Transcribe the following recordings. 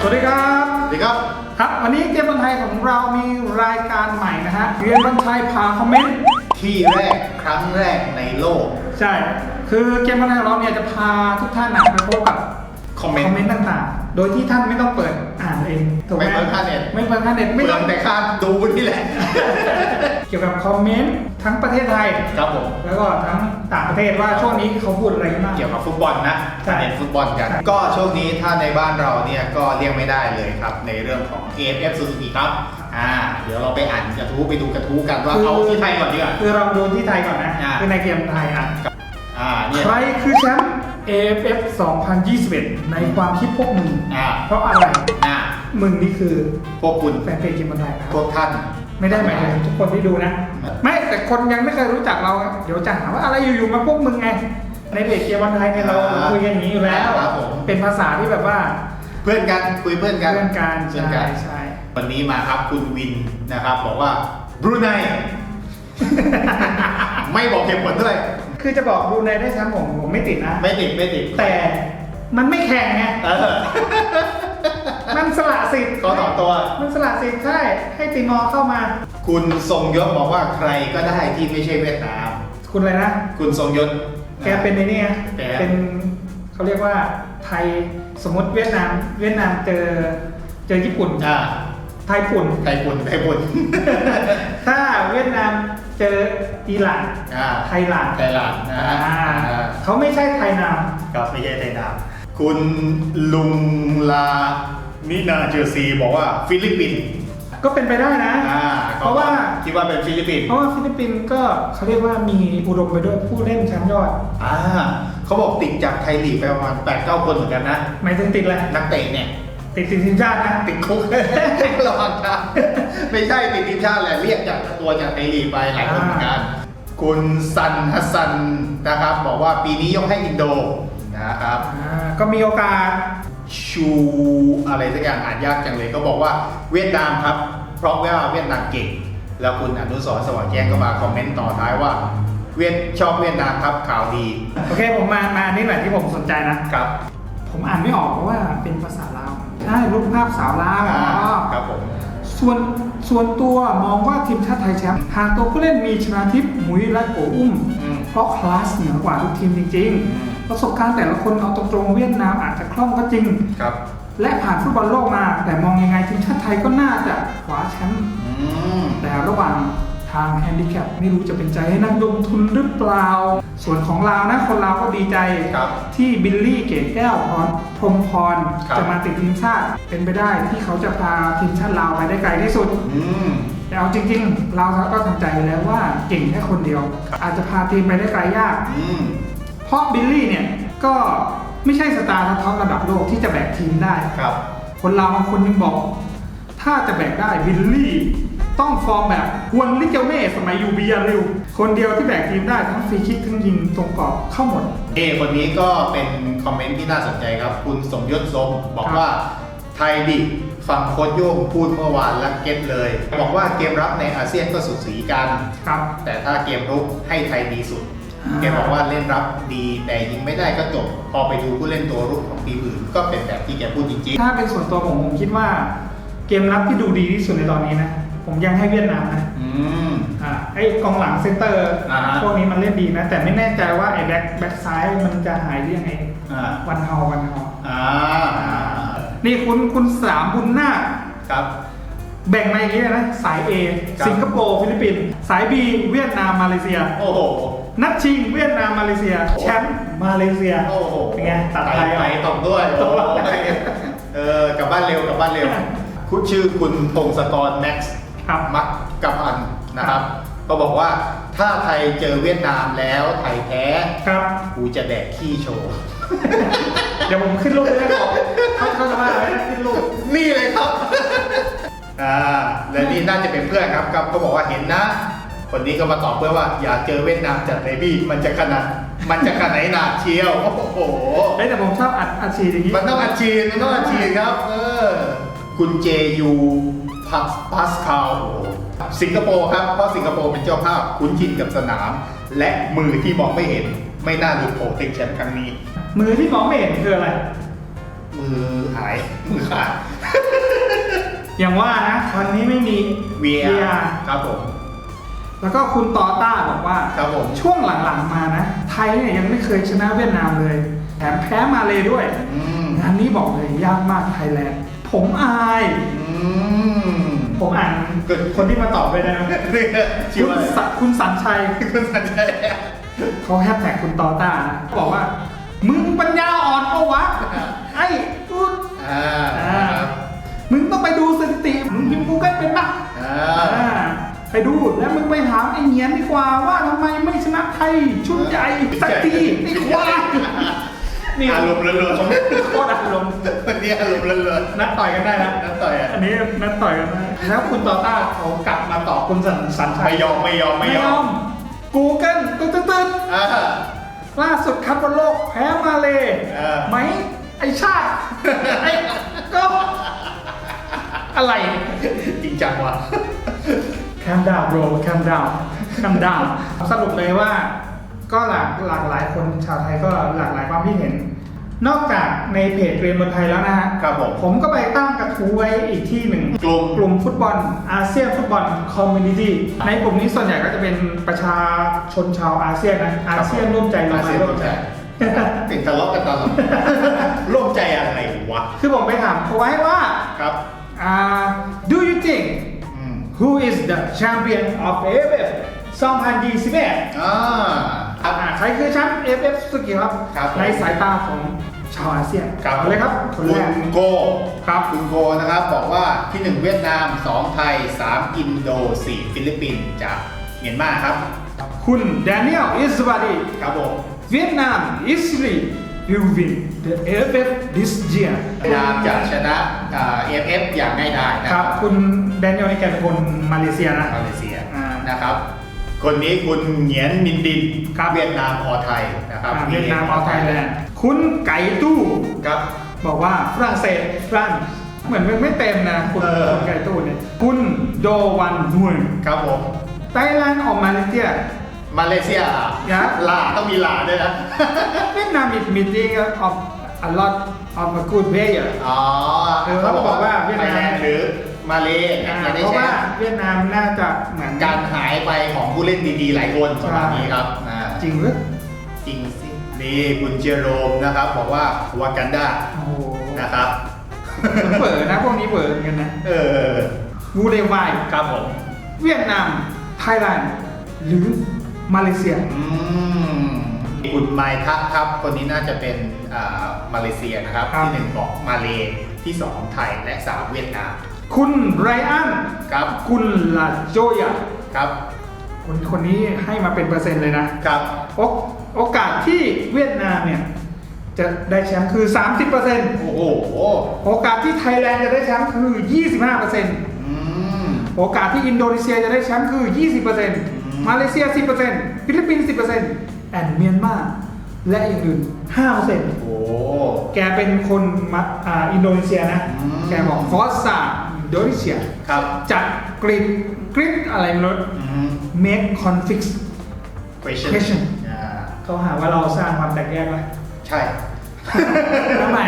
สวัสดีครับสวัสดีครับ ครับ วันนี้เกมบอลไทยของเรามีรายการใหม่นะฮะเกมบอลไทยพาคอมเมนต์ ที่แรกครั้งแรกในโลก ใช่ คือเกมบอลไทยของเราเนี่ยจะพาทุกท่านนะไปพบกับคอมเมนต์คอมเมนต์ต่างๆ โดยที่ท่านไม่ต้องเปิดอ่านเองถูกไหมไม่เปิดค่าเน็ตไม่เปิดค่าเน็ตไม่เปลืต้อองงแต่ค่าดูนี่แหละ เกี่ยวกับคอมเมนต์ทั้งประเทศไทย ครับผม แล้วก็ทั้งต่างประเทศว่าช่วงนี้เขาพูดอะไรกันบ้าง เกี่ยวกับฟุตบอลนะใช่เน้นฟุตบอลกัน ใช่ ก็ช่วงนี้ถ้าในบ้านเราเนี่ยก็เลี่ยงไม่ได้เลยครับ ในเรื่องของ AFF Suzuki ครับ อ่า เดี๋ยวเราไปอ่านกระทู้ไปดูกระทู้กันว่าเอาที่ไทยก่อนดีกว่า คือเราดูที่ไทยก่อนนะอ่า คือในเกมไทยอะอ่าเนี่ย ใครคือแชมป์ AFF 2021 ในความคิดพวกมึงอ่า เพราะอะไรอ่า มึงนี่คือพวกคุณแฟนเพจเกมบอลไทยนะครับพวกท่าน ไม่ได้หมายถึงทุกคนที่ดูนะ ไม่แต่คนยังไม่เคยรู้จักเรา เดี๋ยวจะหาว่าอะไรอยู่ๆมาพวกมึงไง ในเพจเกมบอลไทยเนี่ยเราคุยกันอย่างนี้อยู่แล้ว ครับผม เป็นภาษาที่แบบว่าเพื่อนกันคุยเพื่อนกันเพื่อนกันเพื่อนใช่กัน ใช่ วันนี้มาครับคุณวินนะครับ บอกว่าบรูไน ไม่บอกเหตุผลด้วยคือจะบอกดูในได้แชมป์ผมผมไม่ติดนะ ไม่ติดไม่ติดแต่มันไม่แข่งไง เออ มันสละสิทธิ์เขาต่อตัว มันสละสิทธิ์ใช่ให้ติมอร์เข้ามา คุณทรงยศบอกว่าใครก็ได้ที่ไม่ใช่เวียดนาม คุณอะไรนะ คุณทรงยศ แกเป็นในนี่ไงแก เป็นเขาเรียกว่าไทยสมมติเวียดนาม เวียดนามเจอเจอญี่ปุ่น อ่าไทยปุ่น ไทยปุ่นไทยปุ่นถ้าเวียดนามเจออิหร่านอ่าไทยลานไทยลานด์นะฮะอ่าอ่าเขาไม่ใช่ไทยนามครับไม่ใช่ไทยนาม คุณลุงลา นินาเจอร์ซีบอกว่าฟิลิปปินส์ก็เป็นไปได้นะ อ่าเพราะว่า คิดว่าเป็นฟิลิปปินส์เพราะว่าฟิลิปปินส์ก็เขาเรียกว่ามีอุดมไปด้วยผู้เล่นชั้นยอด อ่าเขาบอกติดจากไทยลีกไปประมาณ8ปดเก้าคนเหมือนกันนะ หมายถึงติดอะไรนักเตะเนี่ย ติดติดทีมชาตินะ ติดคุก ระวังครับไม่ใช่ติดทีมชาติแหละเรียกจากตัวจากไทยลีกไปหลายคนเหมือนกัน คุณซันฮัสซันนะครับ บอกว่าปีนี้ยกให้อินโดนะครับ อ่าก็มีโอกาส ชูอะไรสักอย่างอ่านยากจังเลยก็บอกว่าเวียดนามครับ เพราะว่าเวียดนามเก่ง แล้วคุณอนุสรณ์สว่างแจ้งก็มาคอมเมนต์ต่อท้ายว่าเวียดชอบเวียดนามครับข่าวดี โอเคผมมามาอันนี่แหละที่ผมสนใจนะครับ ผมอ่านไม่ออกเพราะว่าเป็นภาษาลาวใช่รูปภาพสาวลาวอ่าอ๋อครับผม ส่วนส่วนตัวมองว่าทีมชาติไทยแชมป์หากตัวผู้เล่นมีชนาทิพย์มุ้ยและโกอุ้ม อืม เพราะคลาสเหนือกว่าทุกทีมจริงอืมๆ ประสบการณ์แต่ละคนเอาตรงๆเวียดนามอาจจะคล่องก็จริง ครับ และผ่านฟุตบอลโลกมา แต่มองยังไงทีมชาติไทยก็น่าจะคว้าแชมป์อืม แต่ระหว่างทางแฮนดิแคปไม่รู้จะเป็นใจให้นักลงทุนหรือเปล่า ส่วนของลาวนะคนลาวก็ดีใจครับที่บิลลี่เกตแก้วพรพรหมพรครับ จะมาติดทีมชาติเป็นไปได้ที่เขาจะพาทีมชาติลาวไปได้ไกลที่สุด อืม แต่เอาจริง ๆ เราก็ทำใจไปแล้วว่าเก่งแค่คนเดียวครับอาจจะพาทีมไปได้ไกลยาก อืม เพราะบิลลี่เนี่ยก็ไม่ใช่สตาร์ท็อประดับโลกที่จะแบกทีมได้ ครับ คนเราบางคนยังบอก ถ้าจะแบกได้บิลลี่ ต้องฟอร์มแบบฮวนลิเกลเม่สมัยยูบีอาริว คนเดียวที่แบกทีมได้ทั้งฟรีคิกทั้งยิงตรงกรอบเข้าหมด เอคนนี้ก็เป็นคอมเมนต์ที่น่าสนใจครับ คุณสมยศสมบอกครับว่าไทยดิฟังโค้ชโย่งพูดเมื่อวานแล้วเก็ตเลย บอกว่าเกมรับในอาเซียนก็สุดสีกัน ครับ แต่ถ้าเกมรุกให้ไทยดีสุดอ่า แกบอกว่าเล่นรับดีแต่ยิงไม่ได้ก็จบ พอไปดูผู้เล่นตัวรุกของทีมอื่นก็เป็นแบบที่แกพูดจริงถ้าเป็นส่วนตัวผมผมคิดว่า เกมรับที่ดูดีที่สุดในตอนนี้นะ ผมยังให้เวียดนามนะๆอืมอ่าไอ้กองหลังเซนเตอร์อ่าฮะพวกนี้มันเล่นดีนะ แต่ไม่แน่ใจว่าไอ้แบ็คแบ็คซ้ายมันจะหายหรือยังไงอ่าวันเฮาวันเฮาอ่านี่คุณคุณสามบุญนาคครับแบ่งมาอย่างนี้เลยนะ สาย A ครับสิงคโปร์ ฟิลิปปินส์สาย B เวียดนามมาเลเซีย โอ้โห นัดชิงเวียดนามมาเลเซีย แชมป์มาเลเซียโอ้โหเป็นไงตัดไทไทยยไปอะตกด้วยตกโอ้ยเออกลับบ้านเร็วกลับบ้านเร็ว คุณชื่อคุณพงศกรแม็กซ์ครับมักกับอันนะครับ ก็บอกว่าถ้าไทยเจอเวียดนามแล้วไทยแพ้ครับกูจะแดกขี้โชว์เดี๋ยวผมขึ้นรูปเลยนะเขาเขาจะว่าอะไรนะขึ้นรูปนี่เลยครับอ่าและนี่น่าจะเป็นเพื่อนครับครับเขาบอกว่าเห็นนะ คนนี้ก็มาตอบเพื่อว่าอย่าเจอเวียดนามจัดเลยพี่มันจะขนาดมันจะขนาดไหนหนาเชียวโอ้โหเฮ้ยแต่ผมชอบอัดอัดฉีดอย่างนี้มันต้องอัดฉีดมันต้องอัดฉีดครับ เออ คุณเจยูพัสพาสคาลสิงคโปร์ครับ เพราะสิงคโปร์เป็นเจ้าภาพคุ้นชินกับสนาม และมือที่มองไม่เห็นไม่น่าหลุดโผล่ติงแชมป์ครั้งนี้ มือที่มองไม่เห็นคืออะไร มือมือหายมือขาดอย่างว่านะวันนี้ไม่มี VR ครับผม แล้วก็คุณต่อต้าบอกว่าครับผมช่วงหลังๆมานะ ไทยเนี่ยยังไม่เคยชนะเวียดนามเลยแถมแพ้มาเลยด้วยอืมงานนี้บอกเลยยากมากไทยแลนด์ผมอายอืมผมอ่านคนที่มาตอบไปนะชื่อคุณว่าอะไรสัคุณสันชัยคุณสัญชัยเขาแฮชแท็กคุณต่อต้านะบอกว่า มึงปัญญาอ่อนปะวะไอ้กูดอ่าอ่าครับมึงต้องไปดูสถิติมึงพิมพ์กูเกิลเป็นปะอ่าอ่า ไปดูแล้วมึงไปถามไอ้เหียนดีกว่าว่าทำไมไม่ชนะไทยชุดใหญ่สักทีไอ้ควายนี่อารมณ์ล้วนๆโคตรอารมณ์วันนี้อารมณ์ล้วนนัดต่อยกันได้แล้วๆนั่นต่อยอะอันนี้นัดต่อยกันได้แล้วคุณต่อต้าเขากลับมาตอบคุณสันสันชัไม่ยยอมไม่ยอมไม่ไม่ยยออมมกูเกิลตึ๊ดตึ๊ดตึ๊ดอ่าล่าสุดคัดบอลโลกแพ้มาเลยเออไหมไอชาติไอ้ก็อะไรจริงจังว่ะ แคมดาวโรแคมดาวแคมดาวสรุปเลยว่าก็หลากหลากหลายคนชาวไทยก็หลากหลายความคิดเห็น นอกจากในเพจเรียนบนไทยแล้วนะฮะครับผมผมก็ไปตั้งกระทู้ไว้อีกที่หนึ่ง กลุ่ม กลุ่มฟุตบอลอาเซียนฟุตบอลคอมมูนิตี้ในกลุ่มนี้ส่วนใหญ่ก็จะเป็นประชาชนชาวอาเซียนนะอาเซียนร่วมใจเราอามาเซียนร่ร่ววมมใจใจ ติดทะเลาะกันตลอดร่วมใจอะไรวะคือผมไปถามเขาไว้ว่า ครับอ่า do you think อืม who is the champion of AFF 2021อ่า ครับ อ่าใครคือแชมป์ AFF สุกิครับ ครับผม ในสายตาของชาวอาเซียนครับเอาเลยครับคนคุแรก ณโกครับคุณโกนะครับ บอกว่าที่หนึ่งเวียดนามสองไทยสามอินโดสี่ฟิลิปปินส์จากเมียนมาครับ คุณแดเนียลอิสวาดี ครับผมเวี ยดนาม easily will win the AFF this year เวียดนามจะชนะเอฟเอฟอย่างง่ายดายนะคครัรับบคุณแดเนียลในแกเป็นคนมาเลเซียนะ มาเลเซียอ่าน นะครับ คนนี้คุณเหงียนมินดินครับเวียดนามออไทยนะครับ อ่าเวียดนามเอาไทยแลนด์คุณไก่ตู้ ครับ บอกว่าฝรั่งเศสฟรานซ์เหมือนมันไม่เต็มนะคุณเออ คุณไก่ตู้เนี่ย คุณโดวันฮุนครับผม ไต้หวันออกมาเลเซีย มาเลเซียครับลาต้องมีลาด้วยนะเวียดนาม is meeting of a lot of a good player อ๋อเออเขาบอกว่าเวียดนาม ไทแลนด์หรือมาเลย์อ่าจะได้เพราะแชว่ามป์เวียดนามน่าจะเหมือนการหายไปของผู้เล่นดีๆ หลายคนประมาณนี้ครับอ่าจริงหรือจริงสินี่คุณเจโรมนะครับ บอกว่าวากันดาโอ้โหนะครับ เปิดนะพวกนี้เปิดกันนะเออ วูเดวายครับผม เวียดนามไทยแลนด์หรือ มาเลเซีย อืมคุณไมทักครับ คนนี้น่าจะเป็นอ่ามาเลเซียนะครับ ครับ ที่หนึ่งของมาเลที่สองไทยและสามเวียดนามคุณไรอันครับคุณลาโจยาครับคนคนนี้ให้มาเป็นเปอร์เซ็นต์เลยนะ ครับโอโอกาสที่เวียดนามเนี่ย จะได้แชมป์คือ 30%โอ้โหโอกาสที่ไทยแลนด์จะได้แชมป์คือ 25%อืมโอกาสที่อินโดนีเซียจะได้แชมป์คือ 20% มาเลเซีย 10%ฟิลิปปินส์ 10%แอนเมียนมาและอย่างอื่น5%โอ้ แกเป็นคนมาอ่าอินโดนีเซียนะ อืม แกบอกฟอสซาอินโดนีเซียครับจัดกริดกริดอะไรไม่รู้ อืม make conflict question question อ่าเขาหาว่าเราสร้างความแตกแยกไหมใช่ ทำไม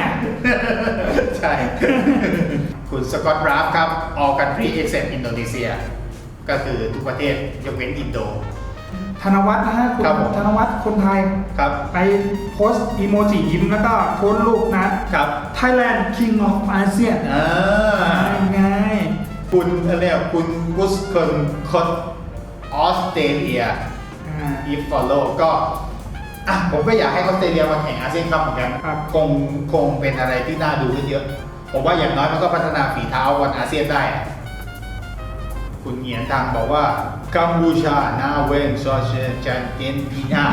ใช่ คุณสกอตราฟครับ all country except อินโดนีเซีย ก็คือทุกประเทศยกเว้นอินโด ธนวัฒน์นะฮะคุณครับผม ธนวัฒน์คนไทย ครับไปโพสต์อีโมจิยิ้มแล้วก็โพสต์รูปนะ ครับ Thailand King of ASEAN อ่าไงคุณอะไรอะคุณกุสคนคนออสเตรเลียอ่า อีฟฟอลโลก็อะผมก็อยากให้ออสเตรเลียมาแข่งอาเซียนคัพเหมือนกันครับ คงคงเป็นอะไรที่น่าดูขึ้นเยอะ ผมว่าอย่างน้อยมันก็พัฒนาฝีเท้าวันอาเซียนได้อะ คุณเหงียนทางบอกว่ากัมพูชานาเวนซอเชจันเกนปีนา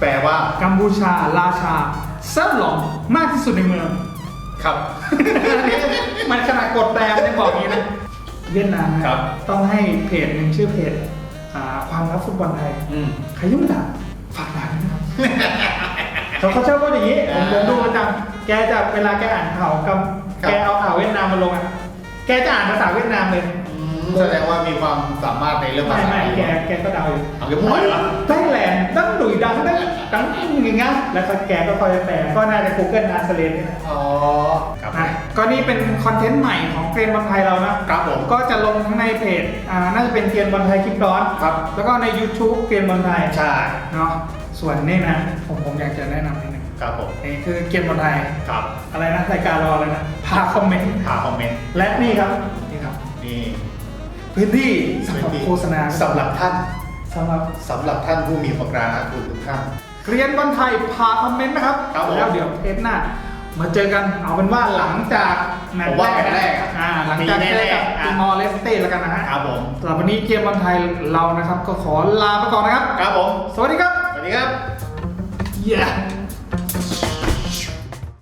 แปลว่ากัมพูชาราชาเซิร์ฟหลงมากที่สุดในเมือง ครับ มันขนาดกดแปลไม่ได้บอกอย่างนี้นะ เวียดนามนะครับ ต้องให้เพจหนึ่งชื่อเพจอ่าความลับฟุตบอลไทย อืม ใครยุ่งด่าฝากด่าด้วยนะครับ เขาเขาชอบพูดอย่างนี้ผมผมดูประจำแกจะเวลาแกอ่านข่าวกับครับ แกเอาข่าวเวียดนามมาลงอะแกจะอ่านภาษาเวียดนามเลยอืม แสดงว่ามีความสามารถในเรื่องภาไม่ษาไม่อังกแกฤษแกก็เดาอยู่เอาแกมั่วเหรอไต้แลนด์ตั้งหลุยดังตั้งตั้งอย่างเงี้ยแล้วก็แกก็คอยแปลก็น่าจะ Google Translate นี่แหละอ๋อครับอะก็นี่เป็นคอนเทนต์ใหม่ของเกรนบอลไทยเรานะครับผมก็จะลงทั้งในเพจอ่าน่าจะเป็นเกรียนบอลไทยคลิปร้อน ครับแล้วก็ใน YouTube เกรียนบอลไทย ใช่เนาะส่วนนี่นะผมผมอยากจะแนะนำนิดนึงครับผมนี่คือเกรียนบอลไทยครับอะไรนะรายการรออะไรนะพาคอมเมนต์หาคอมเมนต์และนี่ครับนี่ครับนี่ พื้นที่สำหรับโฆษณาสำหรับท่านสำหรับสำหรับท่านผู้มีประการนะทุนทุกท่านเกรียนบอลไทยพาคอมเมนต์นะครับครับผม แล้วเดี๋ยวเทปหน้ามาเจอกันเอาเป็นว่าหลังจากแมตผมช์ว่าแรกแมตช์แรกอะอ่าหลังจากมีเจแน่อๆกับอะติมอร์เลสเต้แล้วกันนะฮะครับผมสำหรับวันนี้เกมบอลไทยเรานะครับ ก็ขอลาไปก่อนนะครับ ครับผม สวัสดีครับ สวัสดีครับ Yeah